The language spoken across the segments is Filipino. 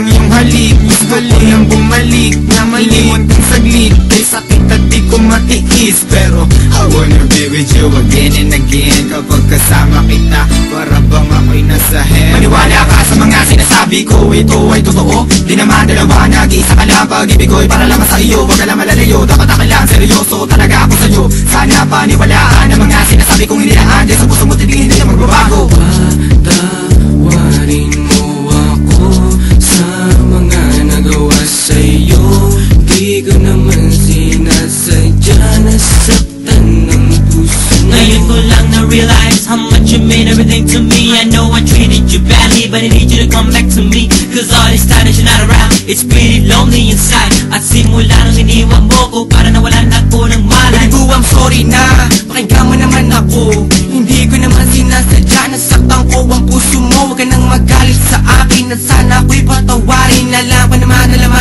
bumalik Gusto ko nang bumalik Na malimot ang saglit. Kay sakit at di ko matiis Pero I wanna be with you again and again. Kapag kasama kita Para bang ako'y nasa heaven Maniwala ka sa mga sinasabi ko Ito ay totoo. Di naman dalawa Nag-iisa ka lang Pag-ibig ko'y para lamang sa iyo Huwag ka lang malalayo. Dapat akin lang seryoso Talaga ako sa'yo Sana paniwalaan Ang mga sinasabi kong hindi na na-realize how much you mean everything to me. I know I treated you badly but I need you to come back to me. Cause all this time that you're not around It's pretty lonely inside. At simula nang iniwan mo ko Para nawalan ako ng malay Baby boo, I'm sorry na. Pakinggan mo naman ako. Hindi ko naman sinasadya Nasaktan ko ang puso mo. Huwag ka nang magalit sa akin At sana ako'y patawarin. Alam ko naman ng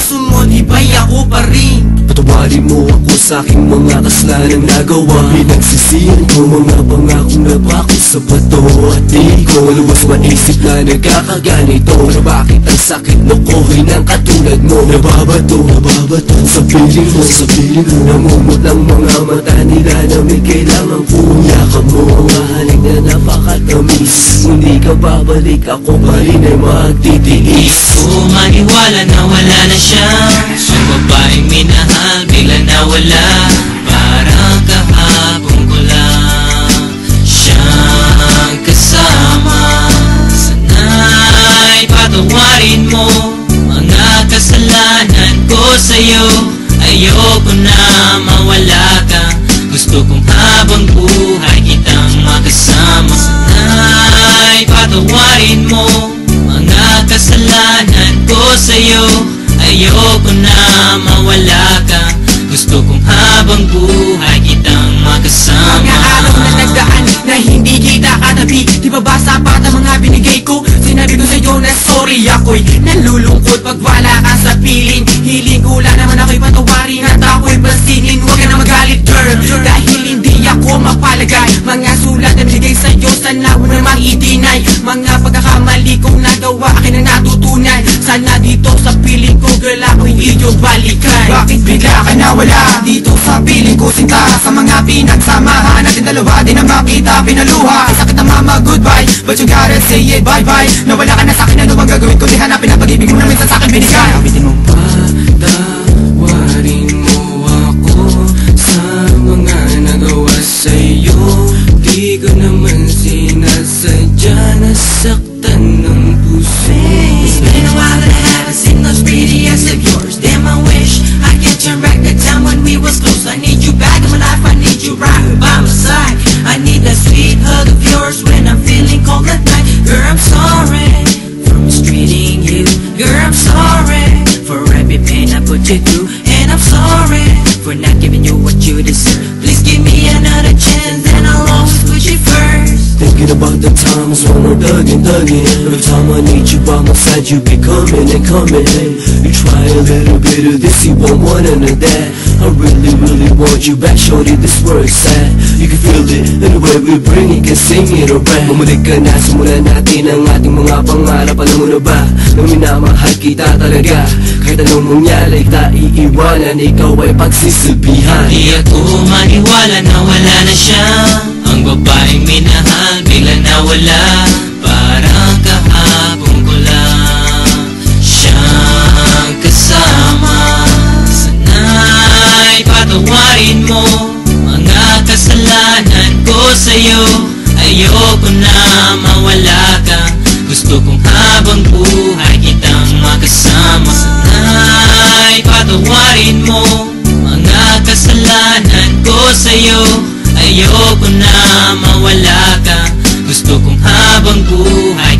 puso mo Di ba'y ako pa rin. Patawarin mo ako sa aking mga kasalanan nagawa. Pinagsisihan ko mga pangakong napako sa bato At di ko luwas maisip na nagkakaganito Na bakit ang sakit lokohin ng katulad mo. Nababato, nababato sa piling mo, sa piling mo. Namumutlang mga mata nila na may kailangan punyaka mo. Mga halik na napakatamis Hindi ka babalik, ako pa rin ay magtitiis. Kung maniwala na wala na siya. Ang babaeng minahal bigla nawala Parang kahapon ko lang. Siyang kasama. Sana'y patawarin mo. Mga kasalanan ko sa'yo. Ayoko na sa'yo Ayoko na mawala ka. Gusto kong habang buhay kitang makasama. Mga araw na nagdaan na hindi kita katabi. Di ba ba sapat ang mga binigay ko? Sinabi ko sa'yo na sorry ako'y nalulungkot Pag wala ka sa piling. Hiling ko lang naman ako'y patawarin At ako'y pansinin Huwag ka na magalit girl Dahil hindi ako mapalagay. Mga sulat na binigay sa'yo Sana mo namang i-deny Mga pagkakamali kong nagawa Akin ang natutunan Sana dito sa piling ko Girl ako'y iyong balikan. Bakit bigla ka nawala? Dito sa piling ko sinta Sa mga pinagsamahan. Natin dalawa Di na makita pinaluha. Ay sakit na mama goodbye. But you gotta say it bye bye Nawala ka na sa'kin ano bang gagawin ko? Di hanapin ang pag-ibig mo na minsan sa'kin binigay. Kapitin mo. Patawarin mo ako sa mga nagawa sa'yo. Di ko naman you through And I'm sorry for not giving you what you deserve. Please give me another chance and I'll always put you first. Thinking about the times when we're thugging, thugging Every time I need you by my side, you be coming and coming. You try a little bit of this, you want one and that. I really, really want you back, shorty, this works sad. You can way we bring it, or rap. Bumalik ka na, simulan natin ang ating mga pangarap. Alam mo na ba, na minamahal kita talaga? Kahit anong mangyari, kita Ikaw ay pagsisilbihan Di ako maniwala na wala na siya. Ang babaeng minahal bigla nawala. Parang kahapon ko lang. Siyang kasama. Sana'y patawarin mo kasalanan ko sa'yo Ayoko na mawala ka. Gusto kong habang buhay kitang makasama Sana'y patawarin mo Mga kasalanan ko sa'yo Ayoko na mawala ka. Gusto kong habang buhay